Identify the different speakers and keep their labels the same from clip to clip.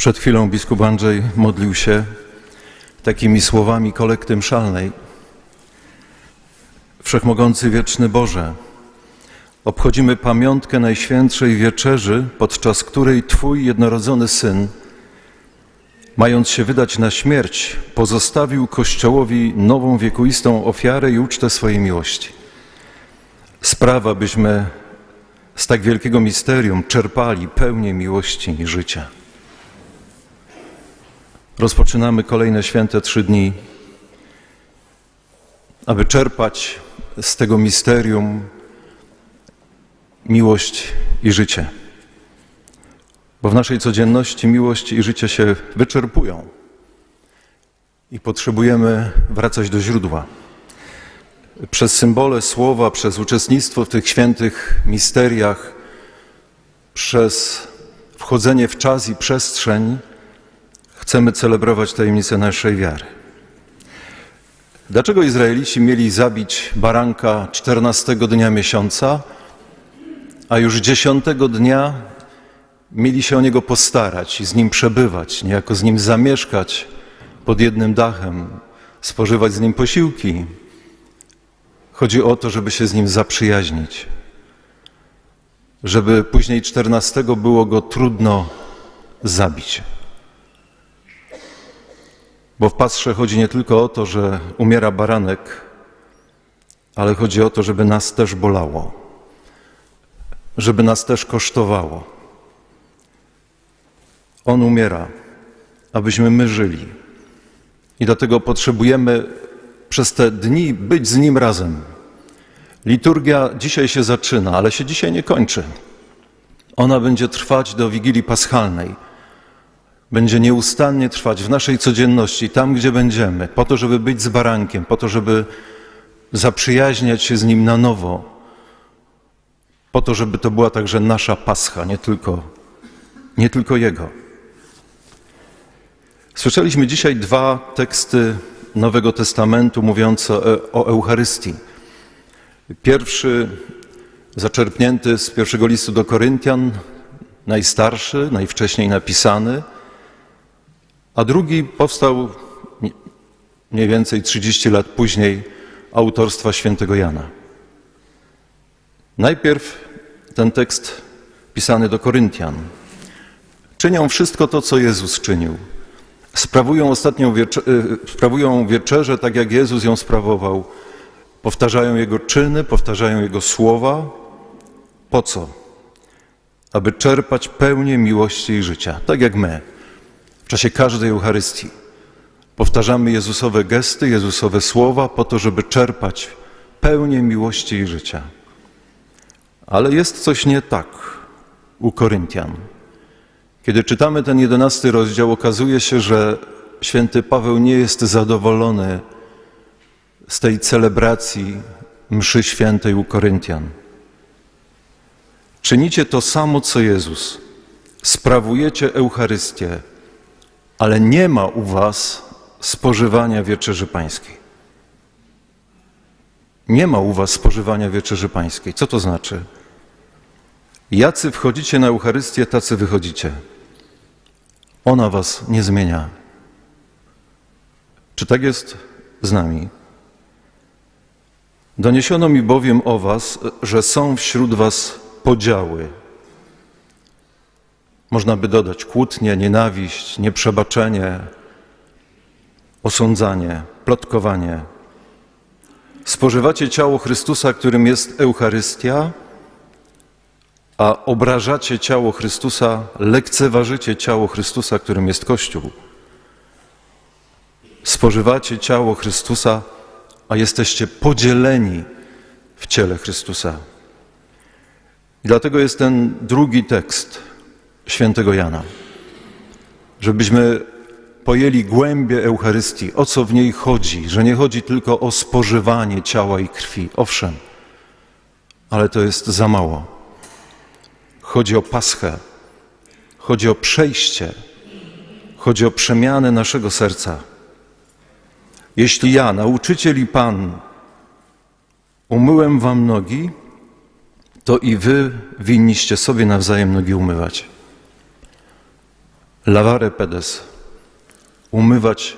Speaker 1: Przed chwilą biskup Andrzej modlił się takimi słowami kolekty mszalnej. Wszechmogący wieczny Boże, obchodzimy pamiątkę Najświętszej Wieczerzy, podczas której Twój jednorodzony Syn, mając się wydać na śmierć, pozostawił Kościołowi nową wiekuistą ofiarę i ucztę swojej miłości. Sprawa, byśmy z tak wielkiego misterium czerpali pełnię miłości i życia. Rozpoczynamy kolejne święte trzy dni, aby czerpać z tego misterium miłość i życie. Bo w naszej codzienności miłość i życie się wyczerpują i potrzebujemy wracać do źródła. Przez symbole słowa, przez uczestnictwo w tych świętych misteriach, przez wchodzenie w czas i przestrzeń, chcemy celebrować tajemnicę naszej wiary. Dlaczego Izraelici mieli zabić baranka 14 dnia miesiąca, a już 10 dnia mieli się o niego postarać i z nim przebywać, niejako z nim zamieszkać pod jednym dachem, spożywać z nim posiłki? Chodzi o to, żeby się z nim zaprzyjaźnić, żeby później 14 było go trudno zabić. Bo w pastrze chodzi nie tylko o to, że umiera baranek, ale chodzi o to, żeby nas też bolało, żeby nas też kosztowało. On umiera, abyśmy my żyli. I dlatego potrzebujemy przez te dni być z Nim razem. Liturgia dzisiaj się zaczyna, ale się dzisiaj nie kończy. Ona będzie trwać do Wigilii Paschalnej będzie nieustannie trwać w naszej codzienności, tam gdzie będziemy, po to, żeby być z barankiem, po to, żeby zaprzyjaźniać się z nim na nowo, po to, żeby to była także nasza pascha, nie tylko, nie tylko jego. Słyszeliśmy dzisiaj dwa teksty Nowego Testamentu mówiące o Eucharystii. Pierwszy zaczerpnięty z pierwszego listu do Koryntian, najstarszy, najwcześniej napisany, a drugi powstał mniej więcej 30 lat później autorstwa świętego Jana. Najpierw ten tekst pisany do Koryntian. Czynią wszystko to, co Jezus czynił. Sprawują ostatnią wiecze sprawują wieczerzę tak, jak Jezus ją sprawował. Powtarzają Jego czyny, powtarzają Jego słowa. Po co? Aby czerpać pełnię miłości i życia, tak jak my w czasie każdej Eucharystii. Powtarzamy Jezusowe gesty, Jezusowe słowa po to, żeby czerpać pełnię miłości i życia. Ale jest coś nie tak u Koryntian. Kiedy czytamy ten jedenasty rozdział, okazuje się, że święty Paweł nie jest zadowolony z tej celebracji mszy świętej u Koryntian. Czynicie to samo, co Jezus. Sprawujecie Eucharystię, ale nie ma u Was spożywania wieczerzy pańskiej. Nie ma u Was spożywania wieczerzy pańskiej. Co to znaczy? Jacy wchodzicie na Eucharystię, tacy wychodzicie. Ona Was nie zmienia. Czy tak jest z nami? Doniesiono mi bowiem o Was, że są wśród Was podziały można by dodać kłótnie, nienawiść, nieprzebaczenie, osądzanie, plotkowanie. Spożywacie ciało Chrystusa, którym jest Eucharystia, a obrażacie ciało Chrystusa, lekceważycie ciało Chrystusa, którym jest Kościół. Spożywacie ciało Chrystusa, a jesteście podzieleni w ciele Chrystusa. I dlatego jest ten drugi tekst świętego Jana. Żebyśmy pojęli głębię Eucharystii, o co w niej chodzi, że nie chodzi tylko o spożywanie ciała i krwi. Owszem, ale to jest za mało. Chodzi o paschę, chodzi o przejście, chodzi o przemianę naszego serca. Jeśli ja, nauczyciel i Pan, umyłem wam nogi, to i wy winniście sobie nawzajem nogi umywać. Lavare pedes, umywać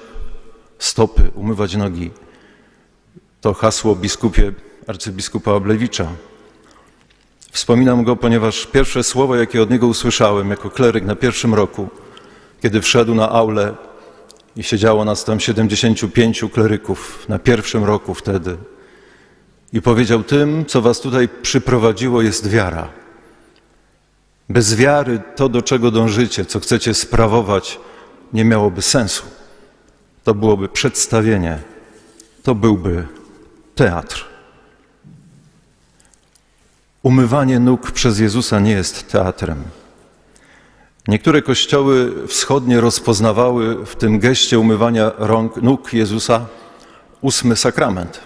Speaker 1: stopy, umywać nogi. To hasło biskupie arcybiskupa Oblewicza. Wspominam go, ponieważ pierwsze słowo, jakie od niego usłyszałem jako kleryk na pierwszym roku, kiedy wszedł na aulę i siedziało nas tam 75 kleryków na pierwszym roku wtedy i powiedział: Tym, co was tutaj przyprowadziło, jest wiara. Bez wiary to, do czego dążycie, co chcecie sprawować, nie miałoby sensu. To byłoby przedstawienie, to byłby teatr. Umywanie nóg przez Jezusa nie jest teatrem. Niektóre kościoły wschodnie rozpoznawały w tym geście umywania rąk, nóg Jezusa ósmy sakrament.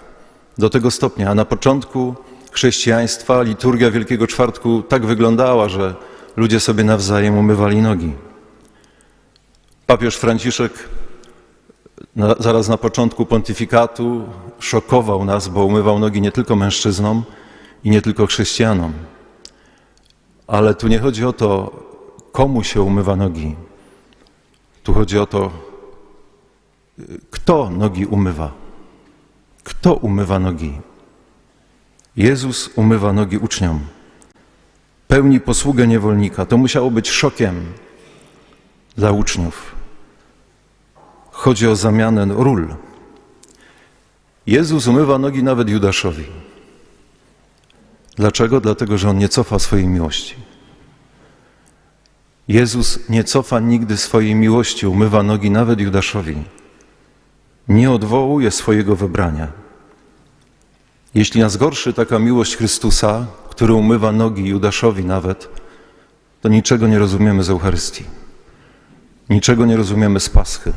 Speaker 1: Do tego stopnia, a na początku chrześcijaństwa liturgia Wielkiego Czwartku tak wyglądała, że ludzie sobie nawzajem umywali nogi. Papież Franciszek na, zaraz na początku pontyfikatu szokował nas, bo umywał nogi nie tylko mężczyznom i nie tylko chrześcijanom. Ale tu nie chodzi o to, komu się umywa nogi. Tu chodzi o to, kto nogi umywa. Kto umywa nogi? Jezus umywa nogi uczniom. Pełni posługę niewolnika. To musiało być szokiem dla uczniów. Chodzi o zamianę ról. Jezus umywa nogi nawet Judaszowi. Dlaczego? Dlatego, że on nie cofa swojej miłości. Jezus nie cofa nigdy swojej miłości, umywa nogi nawet Judaszowi. Nie odwołuje swojego wybrania. Jeśli nas gorszy taka miłość Chrystusa, który umywa nogi Judaszowi nawet, to niczego nie rozumiemy z Eucharystii. Niczego nie rozumiemy z Paschy.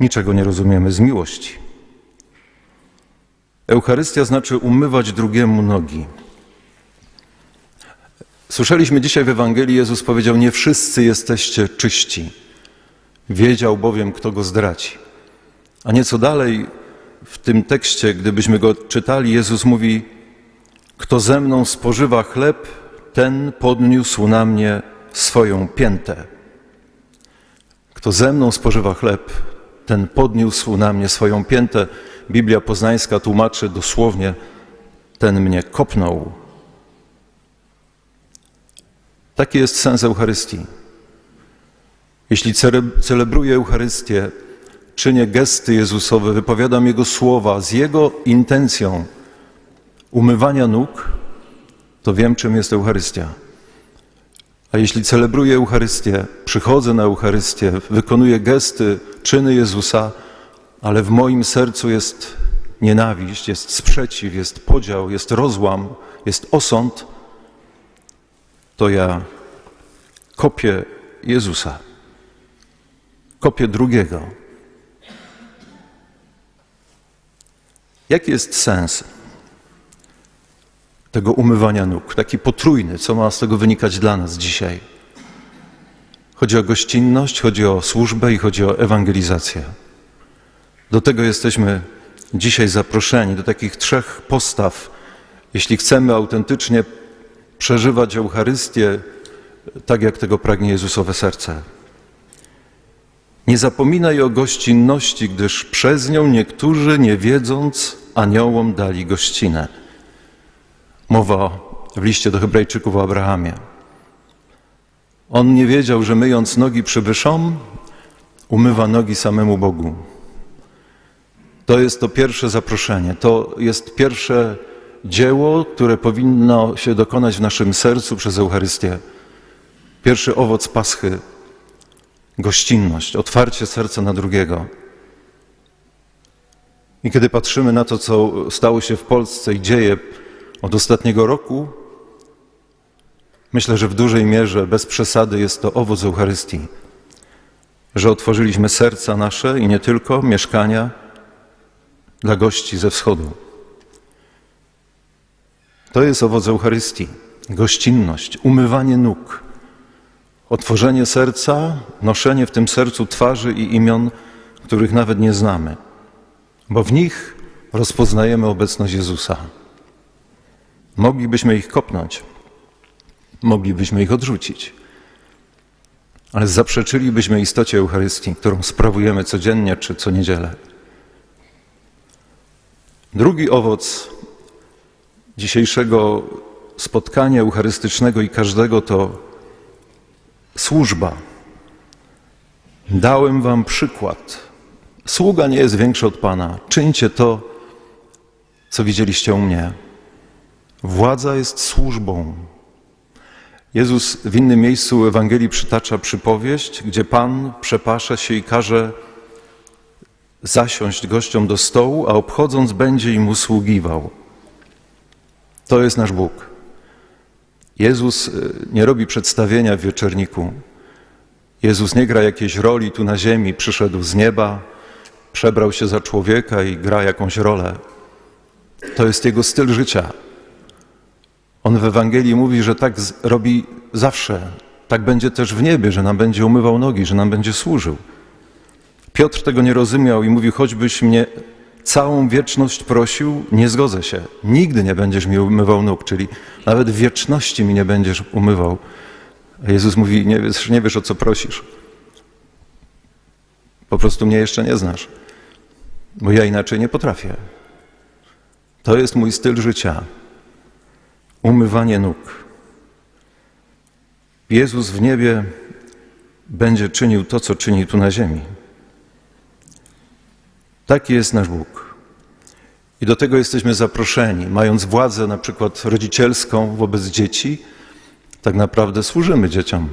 Speaker 1: Niczego nie rozumiemy z miłości. Eucharystia znaczy umywać drugiemu nogi. Słyszeliśmy dzisiaj w Ewangelii, Jezus powiedział: Nie wszyscy jesteście czyści. Wiedział bowiem, kto go zdradzi. A nieco dalej w tym tekście, gdybyśmy go czytali, Jezus mówi: Kto ze mną spożywa chleb, ten podniósł na mnie swoją piętę. Kto ze mną spożywa chleb, ten podniósł na mnie swoją piętę. Biblia poznańska tłumaczy dosłownie: ten mnie kopnął. Taki jest sens Eucharystii. Jeśli celebruję Eucharystię, czynię gesty Jezusowe, wypowiadam Jego słowa z Jego intencją umywania nóg, to wiem, czym jest Eucharystia. A jeśli celebruję Eucharystię, przychodzę na Eucharystię, wykonuję gesty, czyny Jezusa, ale w moim sercu jest nienawiść, jest sprzeciw, jest podział, jest rozłam, jest osąd, to ja kopię Jezusa, kopię drugiego. Jaki jest sens tego umywania nóg, taki potrójny, co ma z tego wynikać dla nas dzisiaj? Chodzi o gościnność, chodzi o służbę i chodzi o ewangelizację. Do tego jesteśmy dzisiaj zaproszeni, do takich trzech postaw. Jeśli chcemy autentycznie przeżywać Eucharystię tak, jak tego pragnie Jezusowe serce. Nie zapominaj o gościnności, gdyż przez nią niektórzy, nie wiedząc, aniołom dali gościnę. Mowa w liście do Hebrajczyków o Abrahamie. On nie wiedział, że myjąc nogi przybyszom, umywa nogi samemu Bogu. To jest to pierwsze zaproszenie, to jest pierwsze dzieło, które powinno się dokonać w naszym sercu przez Eucharystię. Pierwszy owoc Paschy gościnność, otwarcie serca na drugiego. I kiedy patrzymy na to, co stało się w Polsce i dzieje od ostatniego roku, myślę, że w dużej mierze, bez przesady, jest to owoc Eucharystii. Że otworzyliśmy serca nasze i nie tylko mieszkania dla gości ze wschodu. To jest owoc Eucharystii, gościnność, umywanie nóg, otworzenie serca, noszenie w tym sercu twarzy i imion, których nawet nie znamy, bo w nich rozpoznajemy obecność Jezusa. Moglibyśmy ich kopnąć, moglibyśmy ich odrzucić, ale zaprzeczylibyśmy istocie Eucharystii, którą sprawujemy codziennie czy co niedzielę. Drugi owoc dzisiejszego spotkania eucharystycznego i każdego to służba. Dałem wam przykład. Sługa nie jest większy od Pana. Czyńcie to, co widzieliście u mnie. Władza jest służbą. Jezus w innym miejscu Ewangelii przytacza przypowieść, gdzie Pan przepasza się i każe zasiąść gościom do stołu, a obchodząc będzie im usługiwał. To jest nasz Bóg. Jezus y, nie robi przedstawienia w wieczorniku. Jezus nie gra jakiejś roli tu na ziemi, przyszedł z nieba, przebrał się za człowieka i gra jakąś rolę. To jest jego styl życia. On w Ewangelii mówi, że tak robi zawsze. Tak będzie też w niebie, że nam będzie umywał nogi, że nam będzie służył. Piotr tego nie rozumiał i mówił, choćbyś mnie całą wieczność prosił, nie zgodzę się. Nigdy nie będziesz mi umywał nóg, czyli nawet w wieczności mi nie będziesz umywał. A Jezus mówi, nie wiesz, nie wiesz o co prosisz. Po prostu mnie jeszcze nie znasz, bo ja inaczej nie potrafię. To jest mój styl życia. Umywanie nóg. Jezus w niebie będzie czynił to, co czyni tu na ziemi. Taki jest nasz Bóg. I do tego jesteśmy zaproszeni. Mając władzę na przykład rodzicielską wobec dzieci, tak naprawdę służymy dzieciom.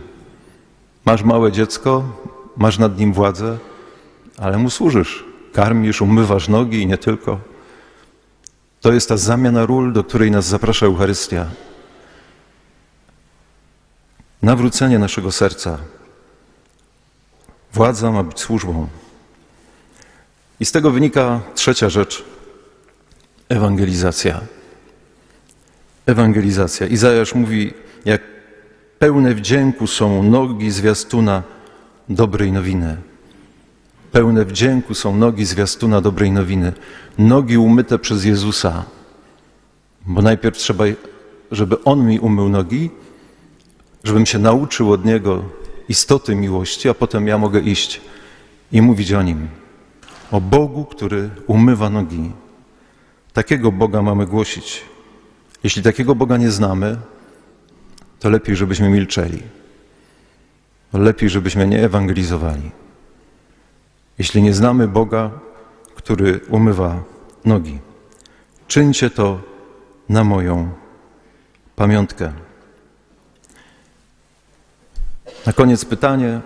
Speaker 1: Masz małe dziecko, masz nad nim władzę, ale mu służysz. Karmisz, umywasz nogi i nie tylko. To jest ta zamiana ról, do której nas zaprasza Eucharystia. Nawrócenie naszego serca. Władza ma być służbą. I z tego wynika trzecia rzecz ewangelizacja. Ewangelizacja. Izajasz mówi, jak pełne wdzięku są nogi zwiastuna dobrej nowiny. Pełne wdzięku są nogi zwiastuna dobrej nowiny. Nogi umyte przez Jezusa. Bo najpierw trzeba, żeby On mi umył nogi, żebym się nauczył od Niego istoty miłości, a potem ja mogę iść i mówić o Nim. O Bogu, który umywa nogi. Takiego Boga mamy głosić. Jeśli takiego Boga nie znamy, to lepiej, żebyśmy milczeli. Lepiej, żebyśmy nie ewangelizowali. Jeśli nie znamy Boga, który umywa nogi, czyńcie to na moją pamiątkę. Na koniec pytanie,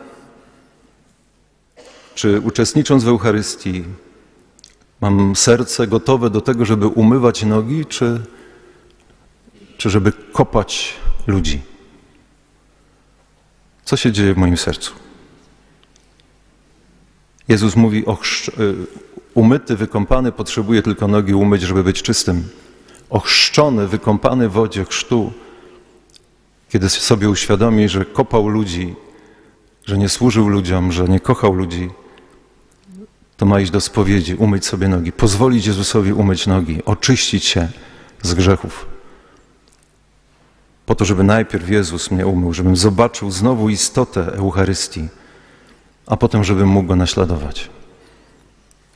Speaker 1: czy uczestnicząc w Eucharystii mam serce gotowe do tego, żeby umywać nogi, czy, czy żeby kopać ludzi? Co się dzieje w moim sercu? Jezus mówi, ochrzcz- y, umyty, wykąpany potrzebuje tylko nogi umyć, żeby być czystym. Ochrzczony, wykąpany w wodzie chrztu, kiedy sobie uświadomi, że kopał ludzi, że nie służył ludziom, że nie kochał ludzi, to ma iść do spowiedzi, umyć sobie nogi, pozwolić Jezusowi umyć nogi, oczyścić się z grzechów. Po to, żeby najpierw Jezus mnie umył, żebym zobaczył znowu istotę Eucharystii, a potem, żebym mógł go naśladować.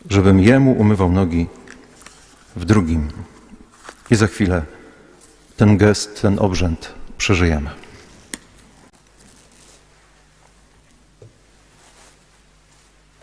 Speaker 1: Żebym Jemu umywał nogi w drugim. I za chwilę ten gest, ten obrzęd przeżyjemy.